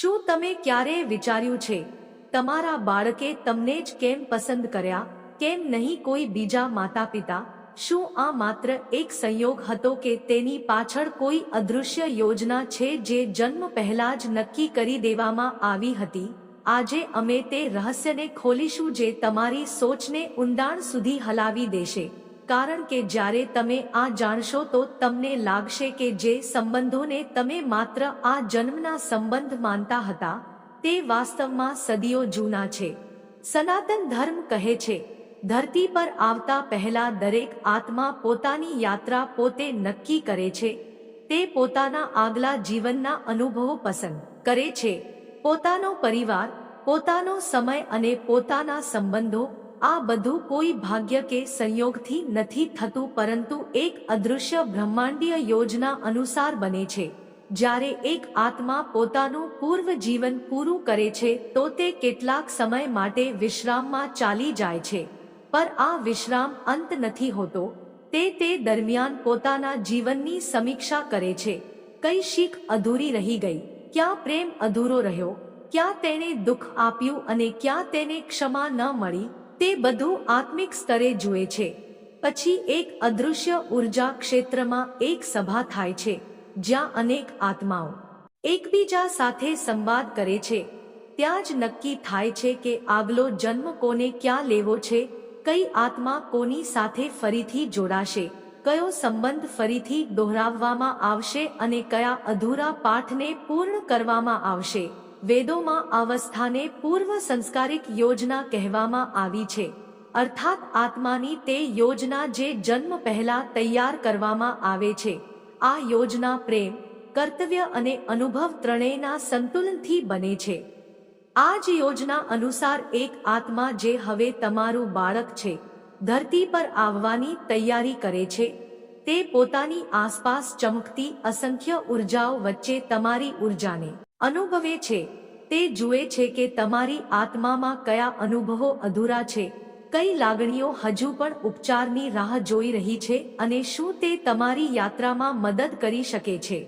શું તમે ક્યારેય વિચાર્યું છે? તમારા બાળકે તમને જ કેમ પસંદ કર્યા? કેમ નહીં કોઈ બીજા માતા પિતા શું આ માત્ર એક સંયોગ હતો કે તેની પાછળ કોઈ અદૃશ્ય યોજના છે જે જન્મ પહેલા જ નક્કી કરી દેવામાં આવી હતી? આજે અમે તે રહસ્યને ખોલીશું જે તમારી સોચને ઊંડાણ સુધી હલાવી દેશે. કારણ કે જ્યારે તમે આ જાણશો તો તમને લાગશે કે જે સંબંધોને તમે માત્ર આ જન્મના સંબંધ માનતા હતા, તે વાસ્તવમાં સદીઓ જૂના છે. સનાતન ધર્મ કહે છે, ધરતી પર આવતા પહેલા દરેક આત્મા પોતાની યાત્રા પોતે નક્કી કરે છે. તે પોતાના આગલા જીવનના અનુભવો પસંદ કરે છે. પોતાનો પરિવાર, પોતાનો સમય અને પોતાના સંબંધો આ બધું કોઈ ભાગ્ય કે સંયોગથી નથી થતું, પરંતુ એક અદૃશ્ય બ્રહ્માંડીય યોજના અનુસાર બને છે. જ્યારે એક આત્મા પોતાનું પૂર્વ જીવન પૂરું કરે છે, તો તે કેટલાક સમય માટે વિશ્રામમાં ચાલી જાય છે. પર આ વિશ્રામ અંત નથી હોતો. તે તે દરમિયાન પોતાના જીવનની સમીક્ષા કરે છે. કઈ શીખ અધૂરી રહી ગઈ, ક્યાં પ્રેમ અધૂરો રહ્યો, ક્યાં તેણે દુઃખ આપ્યું અને ક્યાં તેને ક્ષમા ન મળી તે બધું આત્મિક સ્તરે જુએ છે. પછી એક અદૃશ્ય ઊર્જા ક્ષેત્રમાં એક સભા થાય છે, જ્યાં અનેક આત્માઓ એકબીજા સાથે સંવાદ કરે છે. ત્યાં જ નક્કી થાય છે કે આગલો જન્મ કોને ક્યાં લેવો છે, કઈ આત્મા કોની સાથે ફરીથી જોડાશે, કયો સંબંધ ફરીથી દોહરાવવામાં આવશે અને કયા અધૂરા પાઠને પૂર્ણ કરવામાં આવશે. વેદોમાં અવસ્થાને પૂર્વ સંસ્કારિક યોજના કહેવામાં આવી છે. અર્થાત આત્માની તે યોજના જે જન્મ પહેલા તૈયાર કરવામાં આવે છે. આ યોજના પ્રેમ, કર્તવ્ય અને અનુભવ ત્રણેયના સંતુલનથી બને છે. આ જ યોજના અનુસાર એક આત્મા જે હવે તમારું બાળક છે, ધરતી પર આવવાની તૈયારી કરે છે. તે પોતાની આસપાસ ચમકતી અસંખ્ય ઉર્જાઓ વચ્ચે તમારી ઉર્જાને અનુભવે છે. તે જુએ છે કે તમારી આત્મામાં કયા અનુભવો અધૂરા છે. કઈ લાગણીઓ હજુ પણ ઉપચારની રાહ જોઈ રહી છે અને શું તે તમારી યાત્રામાં મદદ કરી શકે છે.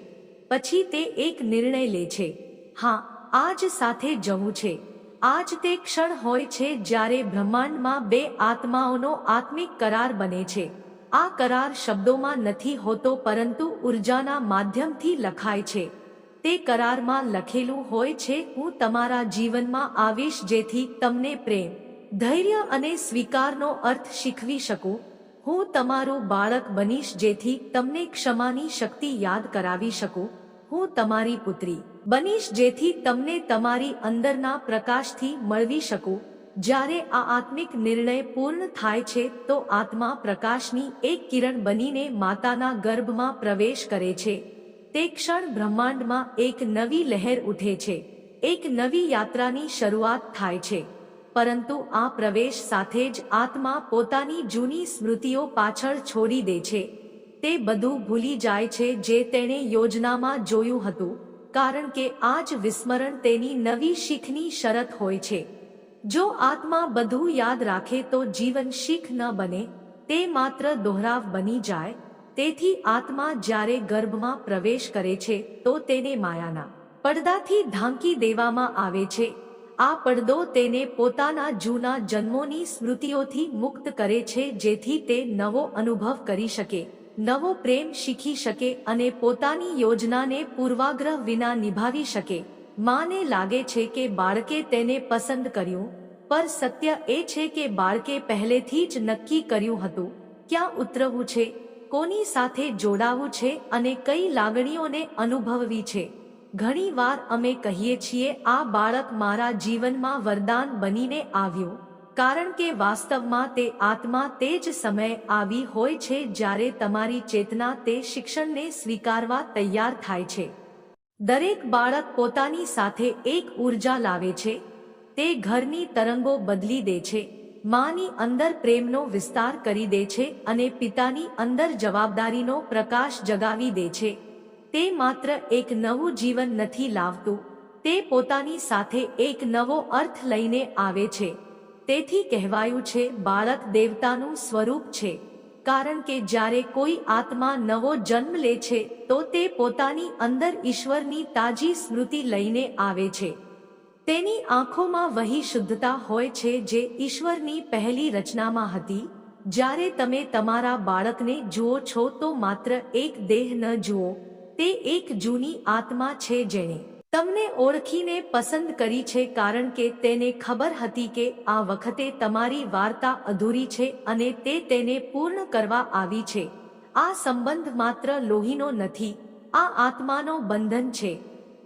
પછી તે એક નિર્ણય લે છે. હા, આજ સાથે જવું છે. આજ તે ક્ષણ હોય છે જ્યારે બ્રહ્માંડમાં બે આત્માઓનો આત્મિક કરાર બને છે. આ કરાર શબ્દોમાં નથી હોતો પરંતુ ઉર્જાના માધ્યમથી લખાય છે. તે કરારમાં લખેલું હોય છે, હું તમારા જીવનમાં આવીશ જેથી તમને પ્રેમ, ધૈર્ય અને સ્વીકારનો અર્થ શીખવી શકું. હું તમારું બાળક બનીશ જેથી તમને ક્ષમાની શક્તિ યાદ કરાવી શકું. હું તમારી પુત્રી બનીશ જેથી તમને તમારી અંદરના પ્રકાશથી મળવી શકું. જ્યારે આ આત્મિક નિર્ણય પૂર્ણ થાય છે, તો આત્મા પ્રકાશની એક કિરણ બનીને માતાના ગર્ભમાં પ્રવેશ કરે છે. તે ક્ષણ બ્રહ્માંડમાં એક નવી લહેર ઉઠે છે. એક નવી યાત્રાની શરૂઆત થાય છે. પરંતુ આ પ્રવેશ સાથે જ આત્મા પોતાની જૂની સ્મૃતિઓ પાછળ છોડી દે છે. તે બધું ભૂલી જાય છે જે તેણે યોજનામાં જોયું હતું, કારણ કે આ જ વિસ્મરણ તેની નવી શીખની શરત હોય છે. જો આત્મા બધું યાદ રાખે તો જીવન શીખ ન બને, તે માત્ર દોહરાવ બની જાય તેથી આત્મા જ્યારે ગર્ભમાં પ્રવેશ કરે છે, તો તેને માયાના પડદાથી ઢાંકી દેવામાં આવે છે. આ પડદો તેને પોતાના જૂના જન્મોની સ્મૃતિઓથી મુક્ત કરે છે, જેથી તે નવો અનુભવ કરી શકે, નવો પ્રેમ શીખી શકે અને પોતાની યોજનાને પૂર્વાગ્રહ વિના નિભાવી શકે. માને લાગે છે કે બાળકે તેને પસંદ કર્યું, પર સત્ય એ છે કે બાળકે પહેલેથી જ નક્કી કર્યું હતું, ક્યાં ઉતરવું છે? કોની સાથે જોડાવું છે અને કઈ લાગણીઓને અનુભવવી છે? ઘણીવાર અમે કહીએ છીએ, આ બાળક મારા જીવનમાં વરદાન બનીને આવ્યું. કારણ કે વાસ્તવમાં તે આત્મા તે જ સમયે આવી હોય છે જ્યારે તમારી ચેતના તે શિક્ષણને સ્વીકારવા તૈયાર થાય છે. દરેક બાળક પોતાની સાથે એક ઊર્જા લાવે છે. તે ઘરની તરંગો બદલી દે છે. માની અંદર પ્રેમનો વિસ્તાર કરી દે છે અને પિતાની અંદર જવાબદારીનો પ્રકાશ જગાવી દે છે. તે માત્ર એક નવું જીવન નથી લાવતું. તે પોતાની સાથે એક નવો અર્થ લઈને આવે છે. તેથી કહેવાયું છે, બાળક દેવતાનું સ્વરૂપ છે. કારણ કે જ્યારે કોઈ આત્મા નવો જન્મ લે છે, તો તે પોતાની અંદર ઈશ્વરની તાજી સ્મૃતિ લઈને આવે છે. તેની આંખોમાં વહી શુદ્ધતા હોય છે જે ઈશ્વરની પહેલી રચનામાં હતી. જ્યારે તમે તમારા બાળકને જુઓ છો તો માત્ર એક દેહ ન જુઓ, તે એક જૂની આત્મા છે જેણે તમને ઓળખીને પસંદ કરી છે કારણ કે તેને ખબર હતી કે આ વખતે તમારી વાર્તા અધૂરી છે અને તે તેને પૂર્ણ કરવા આવી છે. આ સંબંધ માત્ર લોહીનો નથી, આ આત્માનો બંધન છે.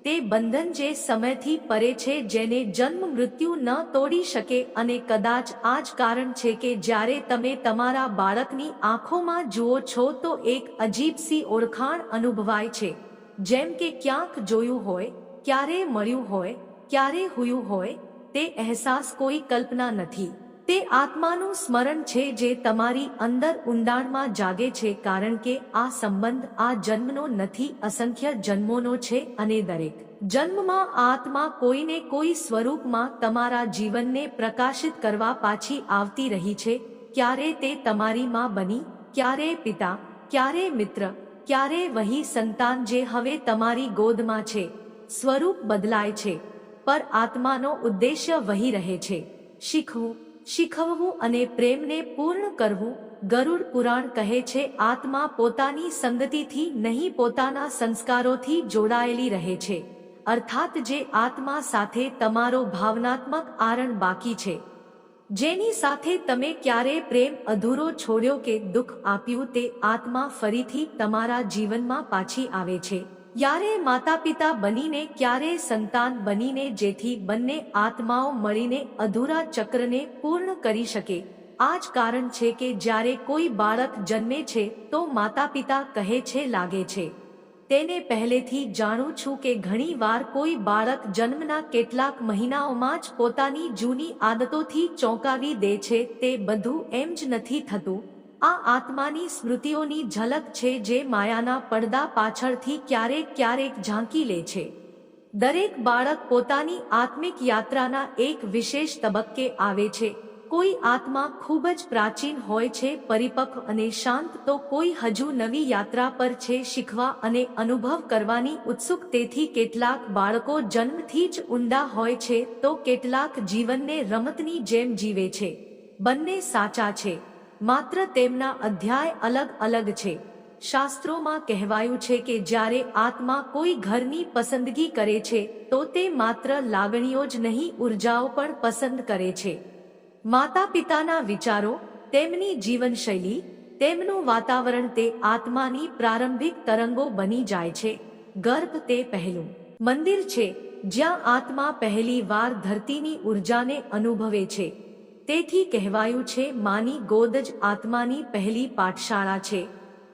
તે બંધન જે સમયથી પરે છે, જેને જન્મ મૃત્યુ ન તોડી શકે અને કદાચ આ જ કારણ છે કે જ્યારે તમે તમારા બાળકની આંખોમાં જુઓ છો તો એક અજીબ સી ઓળખાણ અનુભવાય છે. જેમ કે ક્યાંક જોયું હોય, ક્યારે મળ્યું હોય, ક્યારે હુયું હોય, તે અહેસાસ કોઈ કલ્પના નથી. તે આત્માનું સ્મરણ છે જે તમારી અંદર ઊંડાણમાં જાગે છે કારણ કે આ સંબંધ આ જન્મનો નથી, અસંખ્ય જન્મોનો છે અને દરેક જન્મમાં આત્મા કોઈને કોઈ સ્વરૂપમાં તમારા જીવનને પ્રકાશિત કરવા પાછી આવતી રહી છે. ક્યારે તે તમારી માં બની, ક્યારે પિતા, ક્યારે મિત્ર, ક્યારે વહી સંતાન જે હવે તમારી ગોદમાં છે, સ્વરૂપ બદલાય છે, પર આત્માનો ઉદ્દેશ્ય વહી રહે છે. શીખવું શીખવવું અને પ્રેમને પૂર્ણ કરવું ગરુડ પુરાણ કહે છે, આત્મા પોતાની સંગતિથી નહીં પોતાના સંસ્કારોથી જોડાયેલી રહે છે. અર્થાત જે આત્મા સાથે તમારો ભાવનાત્મક આરણ બાકી છે. જેની સાથે તમે ક્યારે પ્રેમ અધૂરો છોડ્યો કે દુઃખ આપ્યું તે આત્મા ફરીથી તમારા જીવનમાં પાછી આવે છે. ક્યારે માતા પિતા બનીને, ક્યારે સંતાન બનીને, જેથી બંને આત્માઓ મળીને અધૂરા ચક્રને પૂર્ણ કરી શકે. આ જ કારણ છે કે જ્યારે કોઈ બાળક જન્મે છે, તો માતા પિતા કહે છે, લાગે છે. તેને પહેલેથી જાણું છું કે ઘણી વાર કોઈ બાળક જન્મના કેટલાક મહિનાઓમાં જ પોતાની જૂની આદતોથી ચોંકાવી દે છે, તે બધું એમ જ નથી થતું. આ આત્માની સ્મૃતિઓની ઝલક છે જે માયાના પડદા પાછળથી ક્યારેક ક્યારેક ઝાંકી લે છે. દરેક બાળક પોતાની આત્મિક યાત્રાના એક વિશેષ તબક્કે આવે છે. કોઈ આત્મા ખૂબ જ પ્રાચીન હોય છે, પરિપક્વ અને શાંત, તો કોઈ હજુ નવી યાત્રા પર છે શીખવા અને અનુભવ કરવાની ઉત્સુક. તેથી કેટલાક બાળકો જન્મથી જ ઊંડા હોય છે, તો કેટલાક જીવનને રમતની જેમ જીવે છે. બંને સાચા છે. માત્ર તેમના અધ્યાય અલગ અલગ છે. શાસ્ત્રોમાં કહેવાયું છે કે જ્યારે આત્મા કોઈ ઘરની પસંદગી કરે છે, તો તે માત્ર લાગણીઓ જ નહીં, ઉર્જાઓ પણ પસંદ કરે છે. માતા પિતાના વિચારો, તેમની જીવનશૈલી, તેમનું વાતાવરણ તે આત્માની પ્રારંભિક તરંગો બની જાય છે. ગર્ભ તે પહેલું. મંદિર છે, જ્યાં આત્મા પહેલી વાર ધરતીની ઉર્જાને અનુભવે છે. તેથી કહેવાયું છે, માની ગોદ જ આત્માની પહેલી પાઠશાળા છે.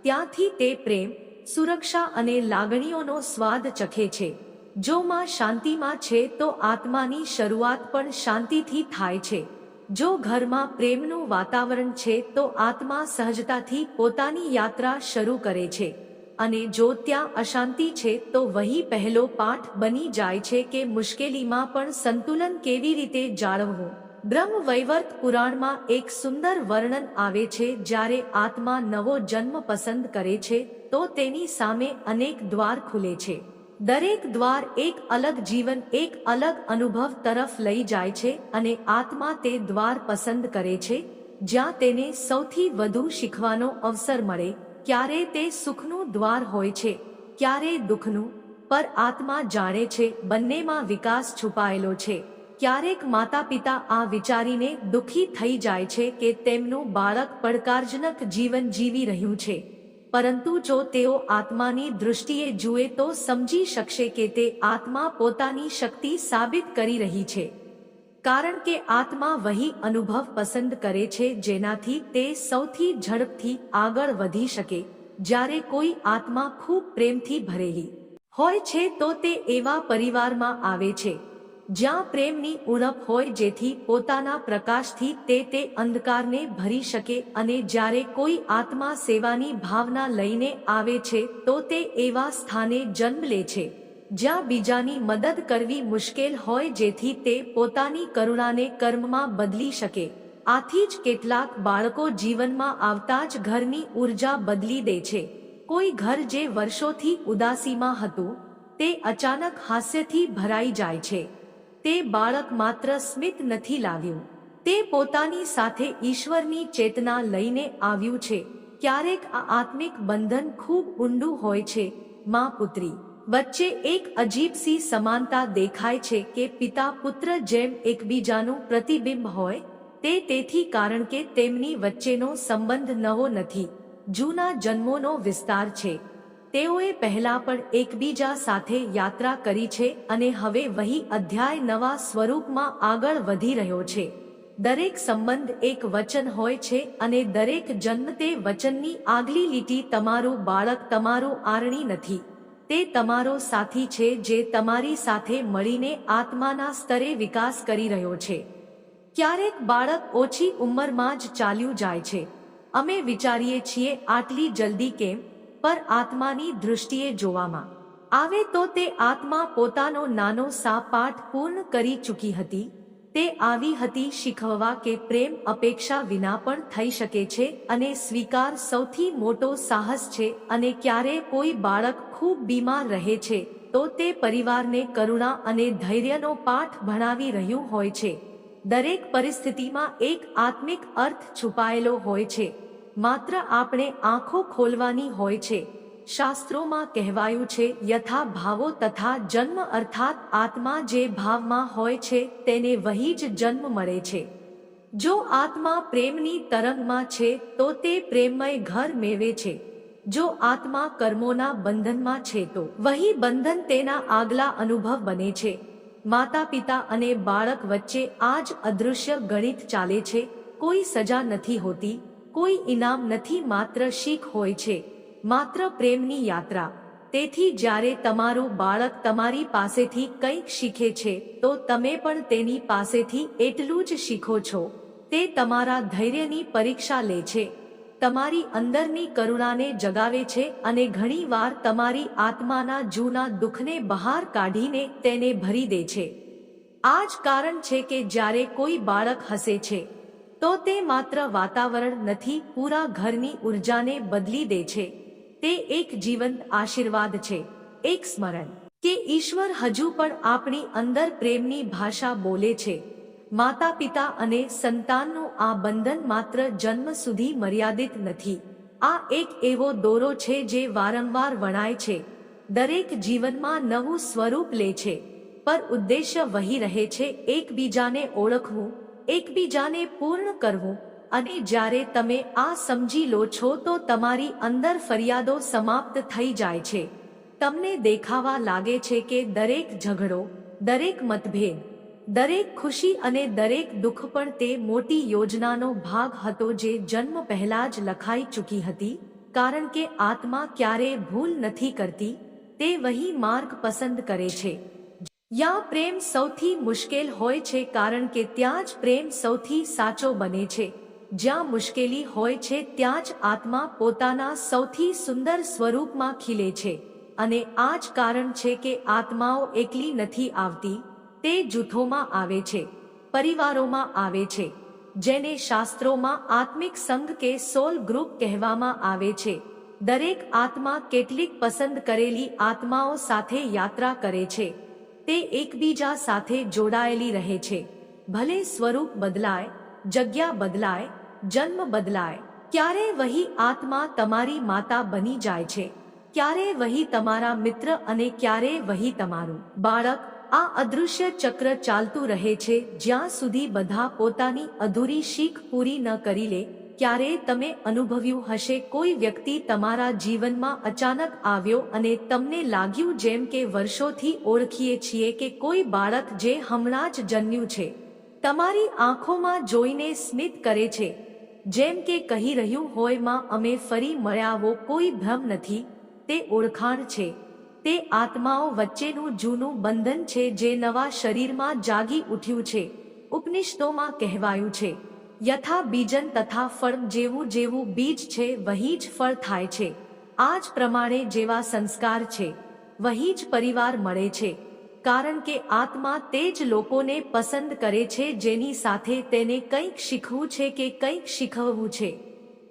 ત્યાંથી તે પ્રેમ, સુરક્ષા અને લાગણીઓનો સ્વાદ ચખે છે. જો માં શાંતિમાં છે, તો આત્માની શરૂઆત પણ શાંતિથી થાય છે. જો ઘરમાં પ્રેમનું વાતાવરણ છે, તો આત્મા સહજતાથી પોતાની યાત્રા શરૂ કરે છે. અને જો ત્યાં અશાંતિ છે, તો વહી પહેલો પાઠ બની જાય છે કે મુશ્કેલીમાં પણ સંતુલન કેવી રીતે જાળવવું? બ્રહ્મ વૈવર્ત પુરાણમાં એક સુંદર વર્ણન આવે છે, જ્યારે આત્મા નવો જન્મ પસંદ કરે છે, તો તેની સામે અનેક દ્વાર ખુલે છે. દરેક દ્વાર એક અલગ જીવન, એક અલગ અનુભવ તરફ લઈ જાય છે અને આત્મા તે દ્વાર પસંદ કરે છે, જ્યાં તેને સૌથી વધુ શીખવાનો અવસર મળે. ક્યારે તે સુખનું દ્વાર હોય છે, ક્યારે દુઃખનું, પર આત્મા જાણે છે, બંનેમાં વિકાસ છુપાયેલો છે. ક્યારેક માતા પિતા આ વિચારીને દુઃખી થઈ જાય છે કે તેમનું બાળક પડકારજનક જીવન જીવી રહ્યું છે. પરંતુ જો તેઓ આત્માની દૃષ્ટિએ જુએ તો સમજી શકશે કે તે આત્મા પોતાની શક્તિ સાબિત કરી રહી છે. કારણ કે આત્મા વહી અનુભવ પસંદ કરે છે જેનાથી તે સૌથી ઝડપથી આગળ વધી શકે, જ્યારે કોઈ આત્મા ખૂબ પ્રેમથી ભરેલી હોય છે તો તે એવા પરિવારમાં આવે છે. જ્યાં પ્રેમની ઉણપ હોય જેથી પોતાના પ્રકાશથી તે તે અંધકારને ભરી શકે અને જ્યારે કોઈ આત્મા સેવાની ભાવના લઈને આવે છે, તો તે એવા સ્થાને જન્મ લે છે, જ્યાં બીજાની મદદ કરવી મુશ્કેલ હોય જેથી તે પોતાની કરુણાને કર્મમાં બદલી શકે. આથી જ કેટલાક બાળકો જીવનમાં આવતા જ ઘરની ઊર્જા બદલી દે છે. કોઈ ઘર જે વર્ષોથી ઉદાસીમાં હતું, તે અચાનક હાસ્યથી ભરાઈ જાય છે. તે બાળક માત્ર સ્મિત નથી લાવ્યું. તે પોતાની સાથે ઈશ્વરની ચેતના લઈને આવ્યું છે. ક્યારેક આ આત્મિક બંધન ખૂબ ઊંડું હોય છે. માં પુત્રી, વચ્ચે એક અજીબ સી સમાનતા દેખાય છે કે પિતા પુત્ર જેમ એકબીજાનું પ્રતિબિંબ હોય, તે તેથી કારણ કે તેમની વચ્ચેનો સંબંધ નવો નથી. જૂના જન્મોનો વિસ્તાર છે. તેઓએ પહેલા પણ એકબીજા સાથે યાત્રા કરી છે અને હવે વહી અધ્યાય નવા સ્વરૂપમાં આગળ વધી રહ્યો છે. દરેક સંબંધ એક વચન હોય છે અને દરેક જન્મ તે વચનની આગલી લીટી તમારું બાળક તમારું આરણી નથી. તે તમારો સાથી છે જે તમારી સાથે મળીને આત્માના સ્તરે વિકાસ કરી રહ્યો છે. ક્યારેક બાળક ઓછી ઉંમરમાં જ ચાલ્યું જાય છે. અમે વિચારીએ છીએ, આટલી જલ્દી કેમ? પર આત્માની દૃષ્ટિએ જોવામાં આવે તો તે આત્મા પોતાનો નાનો સા પાઠ પૂર્ણ કરી ચૂકી હતી. તે આવી હતી શીખવવા કે પ્રેમ અપેક્ષા વિના પણ થઈ શકે છે અને સ્વીકાર સૌથી મોટો સાહસ છે અને ક્યારે કોઈ બાળક ખૂબ બીમાર રહે છે તો તે પરિવારને કરુણા અને ધૈર્યનો પાઠ ભણાવી રહ્યું હોય છે. દરેક પરિસ્થિતિમાં એક આત્મિક અર્થ છુપાયેલો હોય છે. માત્ર આપણે આંખો ખોલવાની હોય છે. શાસ્ત્રોમાં કહેવાયું છે, યથા ભાવો તથા જન્મ અર્થાત આત્મા જે ભાવમાં હોય છે, તેને વહી જ જન્મ મળે છે. જો આત્મા પ્રેમની તરંગમાં છે, તો તે પ્રેમમય ઘર મેળવે છે. જો આત્મા કર્મોના બંધનમાં છે, તો વહી બંધન તેના આગલા અનુભવ બને છે. માતા પિતા અને બાળક વચ્ચે આ જ અદૃશ્ય ગણિત ચાલે છે, કોઈ સજા નથી હોતી. કોઈ ઇનામ નથી માત્ર શીખ હોય છે, માત્ર પ્રેમની યાત્રા. તેથી જ્યારે તમારું બાળક તમારી પાસેથી કંઈક શીખે છે, તો તમે પણ તેની પાસેથી એટલું જ શીખો છો. તે તમારા ધૈર્યની પરીક્ષા લે છે. તમારી અંદરની કરુણાને જગાવે છે અને ઘણીવાર તમારી આત્માના જૂના દુઃખને બહાર કાઢીને તેને ભરી દે છે. આ જ કારણ છે કે જ્યારે કોઈ બાળક હસે છે તો તે માત્ર વાતાવરણ નથી, પૂરા ઘરની ઉર્જાને બદલી દે છે. તે એક જીવંત આશીર્વાદ છે, એક સ્મરણ. કે ઈશ્વર હજુ પણ આપણી અંદર પ્રેમની ભાષા બોલે છે. માતા પિતા અને સંતાનનું આ બંધન માત્ર જન્મ સુધી મર્યાદિત નથી. આ એક એવો દોરો છે જે વારંવાર વણાય છે. દરેક જીવનમાં નવું સ્વરૂપ લે છે. પર ઉદ્દેશ્ય વહી રહે છે એકબીજાને ઓળખવું એકબીજાને પૂર્ણ કરવું અને જ્યારે તમે આ સમજી લો છો તો તમારી અંદર ફરિયાદો સમાપ્ત થઈ જાય છે. તમને દેખાવા લાગે છે કે દરેક ઝઘડો, દરેક મતભેદ, દરેક ખુશી અને દરેક દુઃખ પણ તે મોટી યોજનાનો ભાગ હતો જે જન્મ પહેલા જ લખાઈ ચૂકી હતી, કારણ કે આત્મા ક્યારેય ભૂલ નથી કરતી, તે વહી માર્ગ પસંદ કરે છે. યા પ્રેમ સૌથી મુશ્કેલ હોય છે કારણ કે ત્યાં જ પ્રેમ સૌથી સાચો બને છે. જ્યાં મુશ્કેલી હોય છે ત્યાં જ આત્મા પોતાના સૌથી સુંદર સ્વરૂપમાં ખીલે છે. અને આ જ કારણ છે કે આત્માઓ એકલી નથી આવતી, તે જૂથોમાં આવે છે, પરિવારોમાં આવે છે, જેને શાસ્ત્રોમાં આત્મિક સંઘ કે સોલ ગ્રુપ કહેવામાં આવે છે. દરેક આત્મા કેટલીક પસંદ કરેલી આત્માઓ સાથે યાત્રા કરે છે. તે એકબીજા સાથે જોડાયેલી રહે છે. ભલે સ્વરૂપ બદલાય, જગ્યા બદલાય, જન્મ બદલાય, ક્યારે વહી આત્મા તમારી માતા બની જાય છે, ક્યારે વહી તમારા મિત્ર અને ક્યારે વહી તમારું. બાળક, આ અદૃશ્ય ચક્ર ચાલતું રહે છે, જ્યાં સુધી બધા પોતાની અધૂરી શીખ પૂરી ન કરી લે ક્યારે તમે અનુભવ્યું હશે, કોઈ વ્યક્તિ તમારા જીવનમાં અચાનક આવ્યો અને તમને લાગ્યું જેમ કે વર્ષોથી ઓળખીએ છીએ કે કોઈ બાળક જે હમણાં જ જન્મ્યું છે, તમારી આંખોમાં જોઈને સ્મિત કરે છે. જેમ કે કહી રહ્યું હોય, માં, અમે ફરી મળ્યાવો, કોઈ ભ્રમ નથી, તે ઓળખાણ છે. તે આત્માઓ વચ્ચેનું જૂનું બંધન છે જે નવા શરીરમાં જાગી ઉઠ્યું છે. ઉપનિષદોમાં કહેવાયું છે. યથા બીજન તથા ફળ જેવું જેવું બીજ છે, વહી જ ફળ થાય છે. આ જ પ્રમાણે જેવા સંસ્કાર છે, વહી જ પરિવાર મળે છે. કારણ કે આત્મા તે જ લોકોને પસંદ કરે છે, જેની સાથે તેને કંઈક શીખવું છે કે કંઈક શીખવવું છે.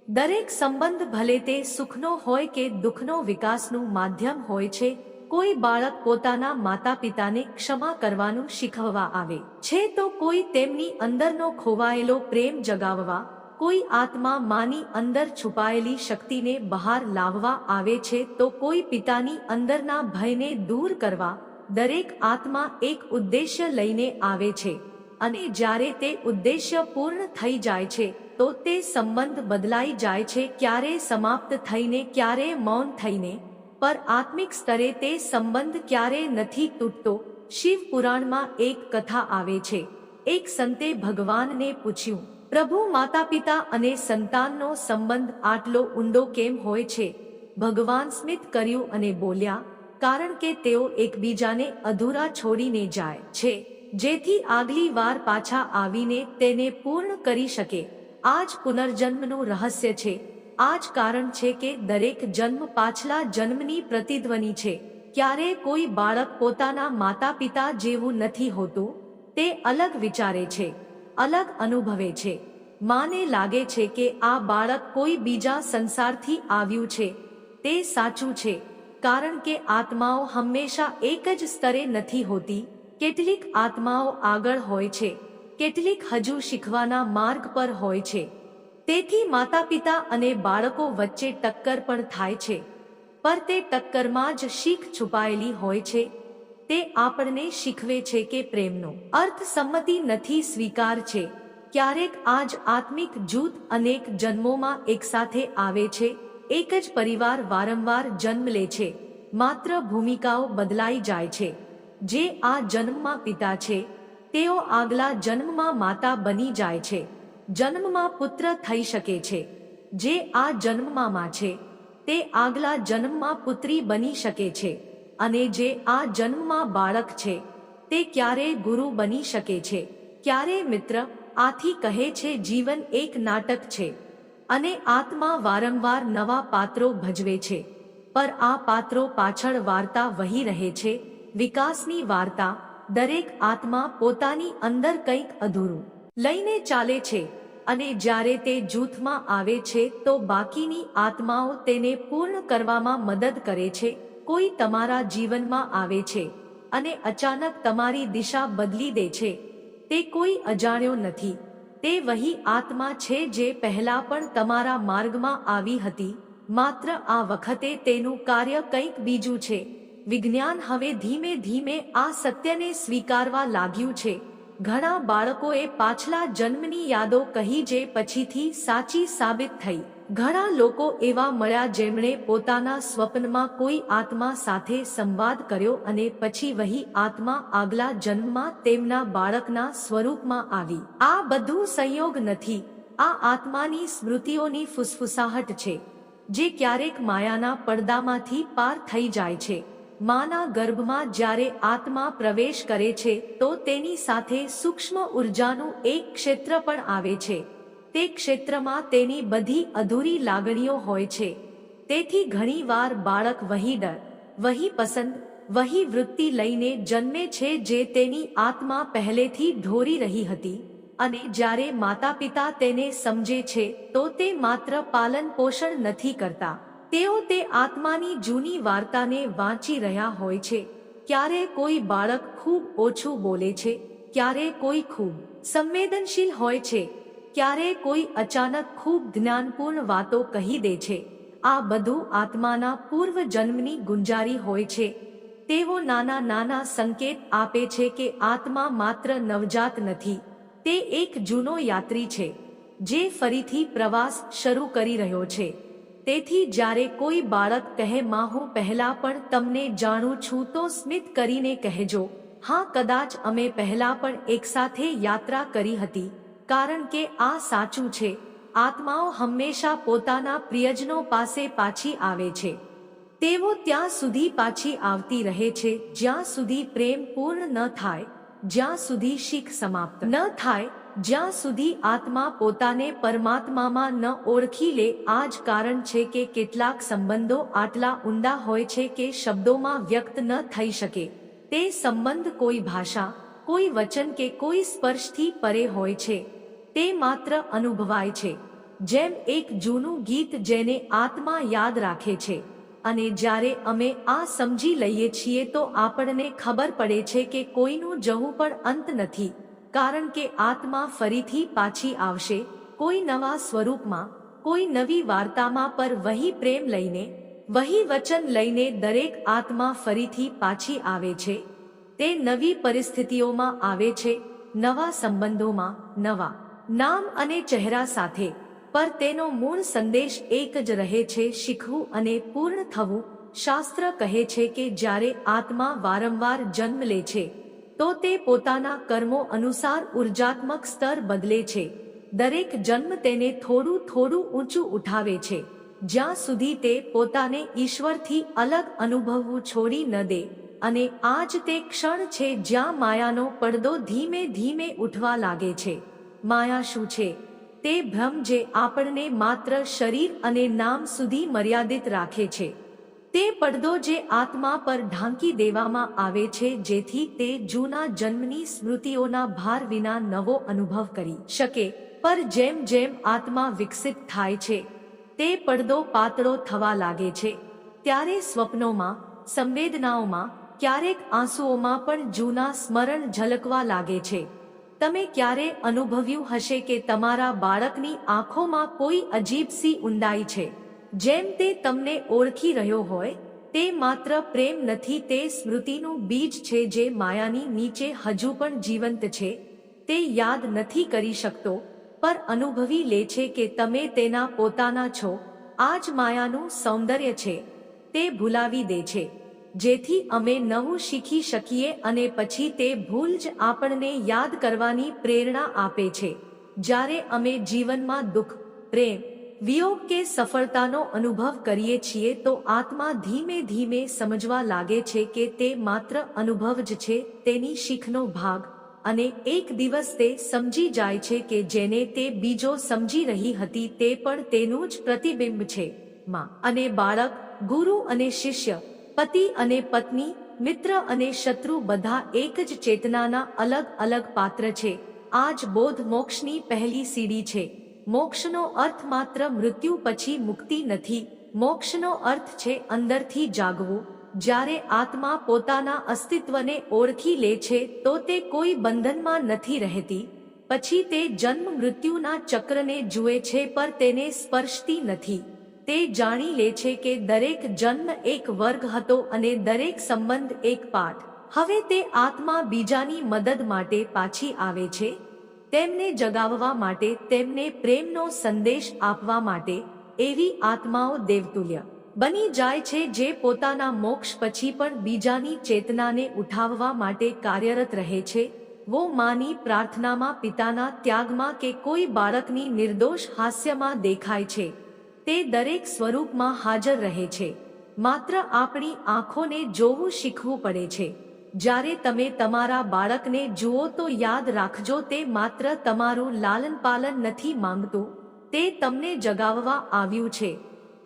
દરેક સંબંધ ભલે તે સુખનો હોય કે દુઃખનો વિકાસનું માધ્યમ હોય છે કોઈ બાળક પોતાના માતા પિતાને ક્ષમા કરવાનું શીખવવા આવે, છે તો કોઈ તેમની અંદરનો ખોવાયેલો પ્રેમ જગાવવા, કોઈ આત્મા માની અંદર છુપાયેલી શક્તિને બહાર લાવવા આવે છે તો કોઈ પિતાની અંદરના ભયને દૂર કરવા દરેક આત્મા એક ઉદ્દેશ્ય લઈને આવે છે. અને જ્યારે તે ઉદ્દેશ્ય પૂર્ણ થઈ જાય છે, તો તે સંબંધ બદલાઈ જાય છે, ક્યારે સમાપ્ત થઈને ક્યારે મૌન થઈને પર આત્મિક સ્તરે તે સંબંધ ક્યારે નથી તૂટતો, શિવ પુરાણમાં એક કથા આવે છે. એક સંતે ભગવાનને પૂછ્યું, પ્રભુ માતા પિતા અને સંતાનનો સંબંધ આટલો ઊંડો કેમ હોય છે? ભગવાન સ્મિત કર્યું અને બોલ્યા, કારણ કે તેઓ એકબીજાને અધૂરા છોડીને જાય છે. જેથી આગલી વાર પાછા આવીને તેને પૂર્ણ કરી શકે. આ જ પુનર્જન્મનું રહસ્ય છે. આ જ કારણ છે કે દરેક જન્મ પાછલા જન્મની પ્રતિધ્વનિ છે. ક્યારે કોઈ બાળક પોતાના માતા પિતા જેવું નથી હોતું, તે અલગ વિચારે છે, અલગ અનુભવે છે. માને લાગે છે કે આ બાળક કોઈ બીજા સંસારથી આવ્યું છે, તે સાચું છે, કારણ કે આત્માઓ હંમેશા એક જ સ્તરે નથી હોતી, કેટલીક આત્માઓ આગળ હોય છે, કેટલીક હજુ શીખવાના માર્ગ પર હોય છે. તેથી માતા પિતા અને બાળકો વચ્ચે ટક્કર પણ થાય છે. પર તે ટક્કરમાં જ શીખ છુપાયેલી હોય છે. તે આપણને શીખવે છે કે પ્રેમનો અર્થ સંમતિ નથી સ્વીકાર છે. ક્યારેક આ જ આત્મિક જૂથ અનેક જન્મોમાં એકસાથે આવે છે. એક જ પરિવાર વારંવાર જન્મ લે છે. માત્ર ભૂમિકાઓ બદલાઈ જાય છે. જે આ જન્મમાં પિતા છે. તેઓ આગલા જન્મમાં માતા બની જાય છે. જન્મમાં પુત્ર થઈ શકે છે. જે આ જન્મમાં છે, તે આગલા જન્મમાં પુત્રી બની શકે છે અને જે આ જન્મમાં બાળક છે, તે ક્યારે ગુરુ બની શકે છે. ક્યારે મિત્ર, આથી કહે છે જીવન એક નાટક છે અને આત્મા વારંવાર નવા પાત્રો ભજવે છે. પર આ પાત્રો પાછળ વાર્તા વહી રહે છે, વિકાસની વાર્તા, દરેક આત્મા પોતાની અંદર કંઈક અધૂરું લઈને ચાલે છે. અને જ્યારે તે જૂથમાં આવે છે, તો બાકીની આત્માઓ તેને પૂર્ણ કરવામાં મદદ કરે છે. કોઈ તમારા જીવનમાં આવે છે અને અચાનક તમારી દિશા બદલી દે છે. તે કોઈ અજાણ્યો નથી. તે વહી આત્મા છે જે પહેલા પણ તમારા માર્ગમાં આવી હતી. માત્ર આ વખતે તેનું કાર્ય કંઈક બીજું છે. વિજ્ઞાન હવે ધીમે ધીમે આ સત્યને સ્વીકારવા લાગ્યું છે. ઘણા બાળકોએ પાછલા જન્મની યાદો કહી જે પછીથી સાચી સાબિત થઈ. ઘણા લોકો એવા મળ્યા જેમણે પોતાના સ્વપ્નમાં કોઈ આત્મા સાથે સંવાદ કર્યો અને પછી વહી આત્મા આગલા જન્મમાં તેમના બાળકના સ્વરૂપમાં આવી. આ બધું સંયોગ નથી. આ આત્માની સ્મૃતિઓની ફુસફુસાહટ છે, જે ક્યારેક માયાના પડદામાંથી પાર થઈ જાય છે. માના ગર્ભમાં જ્યારે આત્મા પ્રવેશ કરે છે, તો તેની સાથે સૂક્ષ્મ ઉર્જાનું એક ક્ષેત્ર પણ આવે છે. તે ક્ષેત્રમાં તેની બધી અધૂરી લાગણીઓ હોય છે. તેથી ઘણીવાર બાળક વહી ડર, વહી પસંદ, વહી વૃત્તિ લઈને જન્મે છે જે તેની આત્મા પહેલેથી ઢોરી રહી હતી અને જ્યારે માતા પિતા તેને સમજે છે, તો તે માત્ર પાલન પોષણ નથી કરતા. તેઓ તે આત્માની જૂની વાર્તાને વાંચી રહ્યા હોય છે. ક્યારે કોઈ બાળક ખૂબ ઓછું બોલે છે, ક્યારે કોઈ ખૂબ સંવેદનશીલ હોય છે, ક્યારે કોઈ અચાનક ખૂબ જ્ઞાનપૂર્ણ વાતો કહી દે છે. આ બધું આત્માના પૂર્વ જન્મની ગુંજારી હોય છે. તેઓ નાના નાના સંકેત આપે છે કે આત્મા માત્ર નવજાત નથી, તે એક જૂનો યાત્રી છે, જે ફરીથી પ્રવાસ શરૂ કરી રહ્યો છે. તેથી જ્યારે કોઈ બાળક કહે, માં, હું પહેલા પણ તમને જાણું છું, તો સ્મિત કરીને કહેજો, હા, કદાચ અમે પહેલા પણ એકસાથે યાત્રા કરી હતી, કારણ કે આ સાચું છે. આત્માઓ હંમેશા પોતાના પ્રિયજનો પાસે પાછી આવે છે. તેઓ ત્યાં સુધી પાછી આવતી રહે છે, જ્યાં સુધી પ્રેમ પૂર્ણ ન થાય, જ્યાં સુધી શીખ સમાપ્ત ન થાય. જ્યાં સુધી આત્મા પોતાને પરમાત્મામાં ન ઓળખી લે, આ જ કારણ છે કે કેટલાક સંબંધો આટલા ઊંડા હોય છે કે શબ્દોમાં વ્યક્ત ન થઈ શકે. તે સંબંધ કોઈ ભાષા, કોઈ વચન કે કોઈ સ્પર્શથી પરે હોય છે. તે માત્ર અનુભવાય છે. જેમ એક જૂનું ગીત જેને આત્મા યાદ રાખે છે. અને જ્યારે અમે આ સમજી લઈએ છીએ તો આપણને ખબર પડે છે કે કોઈનું જવું પણ અંત નથી. કારણ કે આત્મા ફરીથી પાછી આવશે, કોઈ નવા સ્વરૂપમાં, કોઈ નવી વાર્તામાં પર વહી પ્રેમ લઈને, વહી વચન લઈને દરેક આત્મા ફરીથી પાછી આવે છે. તે નવી પરિસ્થિતિઓમાં આવે છે, નવા સંબંધોમાં, નવા નામ અને ચહેરા સાથે, પર તેનો મૂળ સંદેશ એક જ રહે છે શીખવું અને પૂર્ણ થવું. શાસ્ત્ર કહે છે કે જ્યારે આત્મા વારંવાર જન્મ લે છે તો તે પોતાના કર્મો અનુસાર ઉર્જાત્મક સ્તર બદલે છે. દરેક જન્મ તેને થોડું થોડું ઊંચું ઉઠાવે છે. જ્યાં સુધી તે પોતાને ઈશ્વરથી અલગ અનુભવવું છોડી ન દે અને આજ તે ક્ષણ છે જ્યાં માયાનો પડદો ધીમે ધીમે ઉઠવા લાગે છે. માયા શું છે? તે ભ્રમ જે આપણને માત્ર શરીર અને નામ સુધી મર્યાદિત રાખે છે. તે પડદો જે આત્મા પર ઢાંકી દેવામાં આવે છે, જેથી તે જૂના જન્મની સ્મૃતિઓના ભાર વિના નવો અનુભવ કરી શકે. પર જેમ જેમ આત્મા વિકસિત થાય છે, તે પડદો પાતળો થવા લાગે છે. ત્યારે સ્વપ્નોમાં, સંવેદનાઓમાં, ક્યારેક આંસુઓમાં પણ જૂના સ્મરણ ઝલકવા લાગે છે. તમે ક્યારે અનુભવ્યું હશે કે તમારા બાળકની આંખોમાં કોઈ અજીબ સી ઊંડાઈ છે? જેમ તે તમને ઓળખી રહ્યો હોય, તે માત્ર પ્રેમ નથી, તે સ્મૃતિનું બીજ છે જે માયાની નીચે હજુ પણ જીવંત છે. તે યાદ નથી કરી શકતો, પર અનુભવી લે છે કે તમે તેના પોતાના છો. આ જ માયાનું સૌંદર્ય છે. તે ભૂલાવી દે છે. જેથી અમે નવું શીખી શકીએ અને પછી તે ભૂલ જ આપણને યાદ કરવાની પ્રેરણા આપે છે. જ્યારે અમે જીવનમાં દુઃખ, પ્રેમ વિયોગ કે સફળતાનો અનુભવ કરીએ છીએ તો આત્મા ધીમે ધીમે સમજવા લાગે છે કે તે માત્ર અનુભવ જ છે, તેની શીખનો ભાગ. અને એક દિવસ તે સમજી જાય છે કે જેને તે બીજો સમજી રહી હતી તે પણ તેનું જ પ્રતિબિંબ છે. માં અને બાળક, ગુરુ અને શિષ્ય, પતિ અને પત્ની, મિત્ર અને શત્રુ બધા એક જ ચેતનાના અલગ અલગ પાત્ર છે. આ જ બોધ મોક્ષની પહેલી સીડી છે. મોક્ષનો અર્થ માત્ર મૃત્યુ પછી મુક્તિ નથી. મોક્ષનો અર્થ છે અંદરથી જાગવું. જ્યારે આત્મા પોતાના અસ્તિત્વને ઓળખી લે છે, તો તે કોઈ બંધનમાં નથી રહેતી. પછી તે જન્મ મૃત્યુના ચક્રને જુએ છે, પર તેને સ્પર્શતી નથી. તે જાણી લે છે કે દરેક જન્મ એક વર્ગ હતો અને દરેક સંબંધ એક પાઠ. હવે તે આત્મા બીજાની મદદ માટે પાછી આવે છે. તેમને જગાવવા માટે, તેમને પ્રેમનો સંદેશ આપવા માટે, એવી આત્માઓ દેવતુલ્ય બની જાય છે જે પોતાના મોક્ષ પછી પણ બીજાની ચેતનાને ઉઠાવવા માટે કાર્યરત રહે છે. વો માની પ્રાર્થનામાં પિતાના ત્યાગમાં કે કોઈ બાળકની નિર્દોષ હાસ્યમાં દેખાય છે. તે દરેક સ્વરૂપમાં હાજર રહે છે. માત્ર આપણી આંખોને જોવું શીખવું પડે છે. જ્યારે તમે તમારા બાળકને જુઓ તો યાદ રાખજો તે માત્ર તમારું લાલન પાલન નથી માંગતું, તે તમને જગાવવા આવ્યું છે.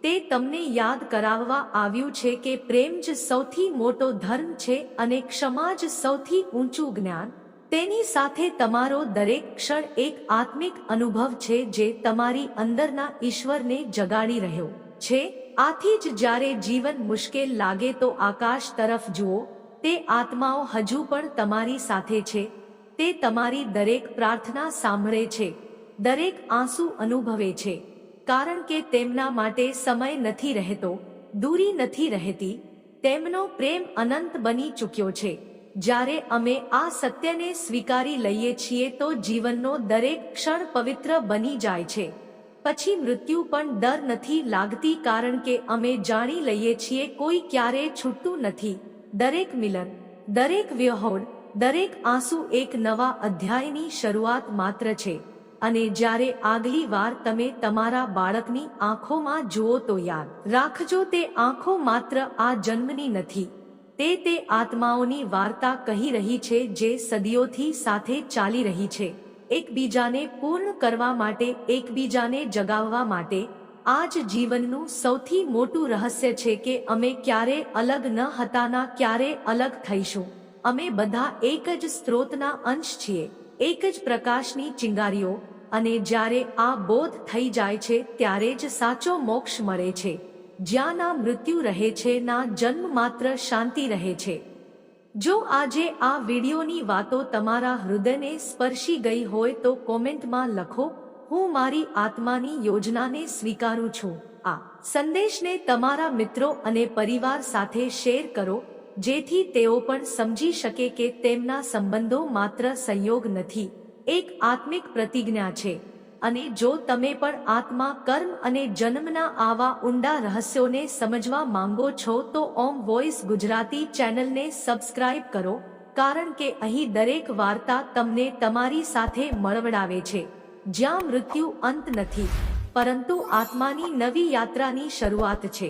તે તમને યાદ કરાવવા આવ્યું છે કે પ્રેમ જ સૌથી મોટો ધર્મ છે અને ક્ષમા જ સૌથી ઊંચું જ્ઞાન. તેની સાથે તમારો દરેક ક્ષણ એક આત્મિક અનુભવ છે જે તમારી અંદરના ઈશ્વરને જગાડી રહ્યો છે. આથી જ જ્યારે જીવન મુશ્કેલ લાગે તો આકાશ તરફ જુઓ તે આત્માઓ હજુ પણ તમારી સાથે છે. તે તમારી દરેક પ્રાર્થના સાંભળે છે. દરેક આંસુ અનુભવે છે. કારણ કે તેમના માટે સમય નથી રહેતો, દૂરી નથી રહેતી, તેમનો પ્રેમ અનંત બની ચૂક્યો છે. જ્યારે અમે આ સત્યને સ્વીકારી લઈએ છીએ તો જીવનનો દરેક ક્ષણ પવિત્ર બની જાય છે. પછી મૃત્યુ પણ ડર નથી લાગતી કારણ કે અમે જાણી લઈએ છીએ કોઈ ક્યારે છૂટતું નથી. દરેક મિલન, દરેક વ્યહોડ દરેક આંસુ એક નવા અધ્યાયની શરૂઆત માત્ર છે. અને જ્યારે આગલી વાર તમે તમારા બાળકની આંખોમાં જુઓ તો યાદ રાખજો તે આંખો માત્ર આ જન્મની નથી. તે તે આત્માઓની વાર્તા કહી રહી છે જે સદીઓથી સાથે ચાલી રહી છે. એકબીજાને પૂર્ણ કરવા માટે, એકબીજાને જગાવવા માટે આ જ જીવનનું સૌથી મોટું રહસ્ય છે કે અમે ક્યારે અલગ ન હતાના ક્યારે અલગ થઈશું. અમે બધા એક જ સ્ત્રોતના અંશ છીએ, એક જ પ્રકાશની ચિંગારીઓ, અને જ્યારે આ બોધ થઈ જાય છે ત્યારે જ સાચો મોક્ષ મળે છે. જ્યાં ના મૃત્યુ રહે છે, ના જન્મ માત્ર શાંતિ રહે છે. જો આજે આ વિડીયોની વાતો તમારા હૃદયને સ્પર્શી ગઈ હોય તો કોમેન્ટમાં લખો હું મારી આત્માની યોજનાને સ્વીકારું છું. આ સંદેશને તમારા મિત્રો અને પરિવાર સાથે શેર કરો, જેથી તેઓ પણ સમજી શકે કે તેમના સંબંધો માત્ર સંયોગ નથી, એક આત્મિક પ્રતિજ્ઞા છે. અને જો તમે પણ આત્મા, કર્મ અને જન્મના આવા ઊંડા રહસ્યોને સમજવા માંગો છો, તો ઓમ વોઇસ ગુજરાતી ચેનલને સબસ્ક્રાઇબ કરો, કારણ કે અહીં દરેક વાર્તા તમને તમારી સાથે મળવડાવે છે. જ્યાં મૃત્યુ અંત નથી પરંતુ આત્માની નવી યાત્રાની શરૂઆત છે.